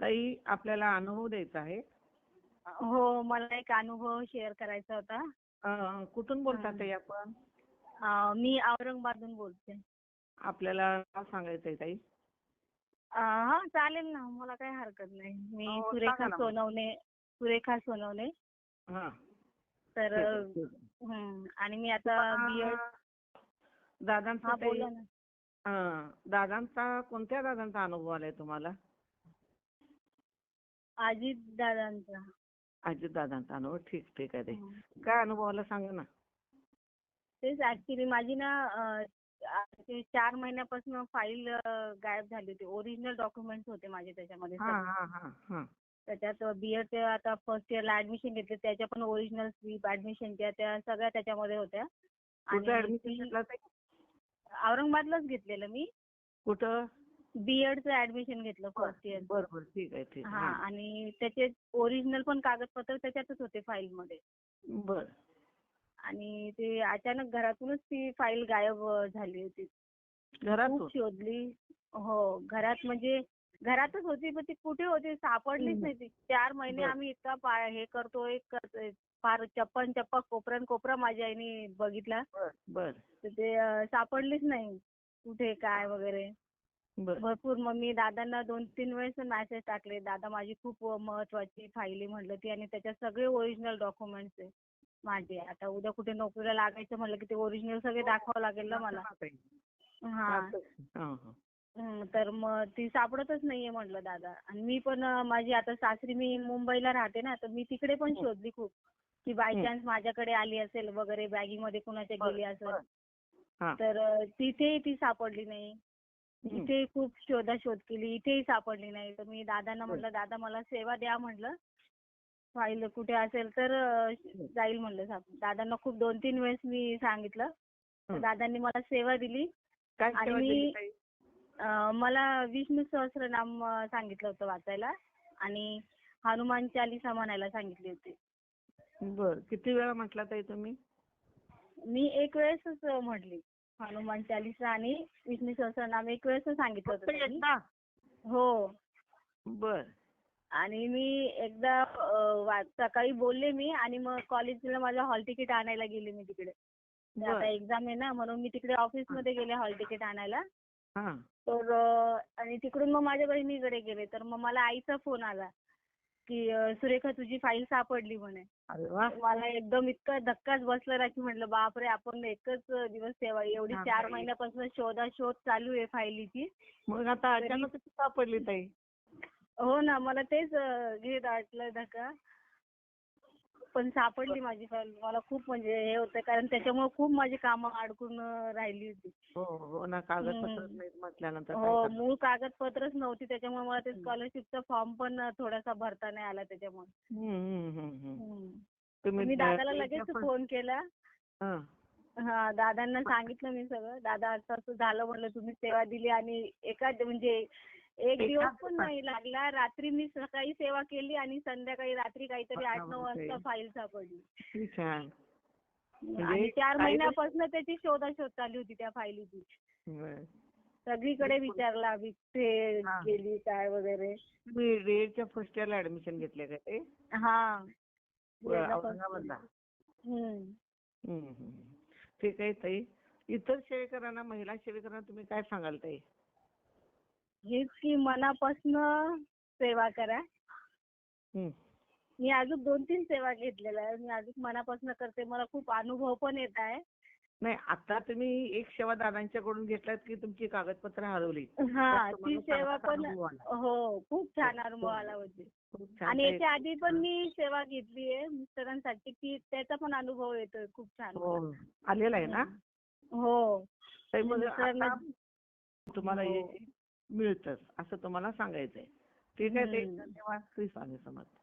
ताई आपल्याला अनुभव द्यायचा आहे. हो मला एक अनुभव शेअर करायचा होता. अं, कुठून बोलतात ताई आपण? अं, मी औरंगाबादहून बोलते. आपल्याला नाव सांगायचंय ताई. अं, हा चालेल ना मला काही हरकत नाही. मी हो, सांगा सुरेखा ना. सोनवणे सुरेखा सोनवणे. हा. तर ठीक आहे, ठीक आहे. हं, आणि मी आता बीएड दादांचा हा ताई. बोला ना. अं, दादांचा कोणत्या दादांचा अनुभव आलाय तुम्हाला? अजित दादांचा अजित दादांचा अनुभव. ठीक ठीक आहे ताई हं. काय अनुभव आला सांगा ना. तेच ऍक्च्युली माझी ना अं, ते चार महिन्यापासून फाईल गायब झाली होती. ओरिजिनल डॉक्युमेंट्स होते माझे त्याच्यामध्ये हा सगळे. हा हा हा. त्याच्यात बीएड आता फर्स्ट इयरला ऍडमिशन घेतले. त्याच्या पण ओरिजिनल स्लिप ऍडमिशनच्या त्या सगळ्या त्याच्यामध्ये होत्या. कुठं आणि ऍडमिशन ती- घेतलं औरंगाबादलाच घेतलेलं मी. कुठं? बीएडचं ऍडमिशन घेतलं फर्स्ट इयर बरं बरं. ठीक आहे ठीक हा आहे आणि त्याचे ओरिजिनल पण कागदपत्र त्याच्यातच होते फाईल मध्ये. बर. आणि ते अचानक घरातूनच ती फाईल गायब अं, झाली होती. घरातून? खूप शोधली. हो घरात म्हणजे घरातच होती पण ती कुठे होती सापडलीच हम्म. नाही ती. चार महिने बरं. आम्ही इतका पा- हे करतोय करतोय. फार चप्पन चप्पा कोपऱ्यान कोपरा माझ्या आईने बघितला. बर बर. तर ते अं, सापडलीच नाही. कुठे काय वगैरे. भरपूर मग मी दादांना दोन तीन वेळेस मेसेज टाकले दादा माझी खूप महत्वाची फाईल आहे म्हटलं ती आणि त्याच्यात सगळे ओरिजिनल डॉक्युमेंट्स आहे माझे आता उद्या कुठे नोकरीला लागायचं म्हटलं की ते ओरिजिनल सगळे दाखवावं लागेल ना मला हा हा, हा. हं, तर मग ती सापडतच नाहीये म्हटलं दादा आणि मी पण माझी आता सासरी मी मुंबईला राहते ना तर मी तिकडे पण हं. शोधली खूप की बाय हं. चान्स माझ्याकडे आली असेल वगैरे बॅगीमध्ये कुणाच्या बरं, गेली असेल. हा. तर तिथेही ती सापडली नाही हं. इथे खूप शोधाशोध केली इथेही सापडली नाही. तर मी दादांना म्हटलं दादा मला सेवा द्या म्हटलं. फाईल कुठे असेल तर जाईल म्हणलं साप- दादांना खूप दोन तीन वेळेस मी सांगितलं. तर हं. दादांनी मला सेवा दिली काय आणि सेवा मी- केली ताई? अं, मला विष्णू सहस्रनाम अं, सांगितलं होतं वाचायला आणि हनुमान चालिसा म्हणायला सांगितली होती. बर. किती वेळा म्हटला ताई तुम्ही? मी एक वेळेसच म्हटली. हनुमान चालिसा आणि विष्णू सहस्रनाम एक वेळेसच सांगितलं होतं त्यांनी. हो. बर. आणि मी एकदा अं, वा- सकाळी बोलले मी आणि मग कॉलेजला माझं हॉल तिकीट आणायला गेले मी तिकडे. तर बर. आता एक्झाम आहे ना म्हणून मी तिकडे ऑफिसमध्ये गेले हॉल तिकीट आणायला. हा. तर अं, आणि तिकडून मग माझ्या बहिणीकडे गेले. तर मग मला आईचा फोन आला की अं, सुरेखा तुझी फाईल सापडली म्हणे. अरे वा. मला एकदम इतका धक्काच बसला ना की म्हटलं बापरे आपण एकच दिवस सेवा एवढी हा, चार ताई. महिन्यापासून शोधाशोध चालू आहे फाईलीची मग आता अचानक सापडली ताई. हो ना मला तेच अं, घेत वाटलं धक्का. पण सापडली माझी फाईल मला खूप म्हणजे हे होतं कारण त्याच्यामुळे खूप माझी कामं अडकून राहिली होती हो हो ना कागदपत्र हम्म. नाहीत म्हटल्यानंतर काय हो करणार? मूळ कागदपत्रच नव्हती त्याच्यामुळे मला ते. स्कॉलरशिपचा फॉर्म पण थोडासा भरता नाही आला त्याच्यामुळे हम्म, हम्म, हम्म, हम्म. हम्म. तुम्ही मी त्या- दादाला लगेच त्याच्या फोन केला हा. हा दादांना सांगितलं मी सगळं दादा असं असं झालं म्हटलं तुम्ही सेवा दिली आणि एका म्हणजे एक दिवस पण? नाही लागला. रात्री मी सकाळी सेवा केली आणि संध्याकाळी रात्री काहीतरी आठ नऊ. वाजता फाईल सापडली. म्हणजे आणि चार महिन्यापासून त्याची शोधाशोध चालू होती त्या फाईलीची. सगळीकडे विचारला हा. गेली काय वगैरे. तुम्ही रेडच्या फर्स्ट इयरला ऍडमिशन घेतले का ते? हा. ठीक आहे ताई. इतर सेवेकरांना महिला सेवेकरांना तुम्ही काय सांगाल ताई? हेच की मनापासनं सेवा करा. हम्म. मी अजून दोन तीन सेवा घेतलेल्या आहे मी अजून मनापासून करते. मला खूप अनुभव पण येत आहे. नाही आता तुम्ही एक सेवा दादांच्याकडून घेतलात की तुमची कागदपत्र हरवली. हा ती तुम्हाला सेवा पण अनुभव आला. हो खूप छान अनुभव आला होते खूप छान आणि. याच्या आधी पण मी सेवा घेतली आहे मिस्टरांसाठी की त्याचा पण अनुभव येतोय खूप छान हो आलेला आहे ना? हो. मग मिस्टरांना- आता तुम्हाला हो. हे मिळतं असं तुम्हाला सांगायचंय ठीक आहे हम्म. धन्यवाद श्री स्वामी समर्थ.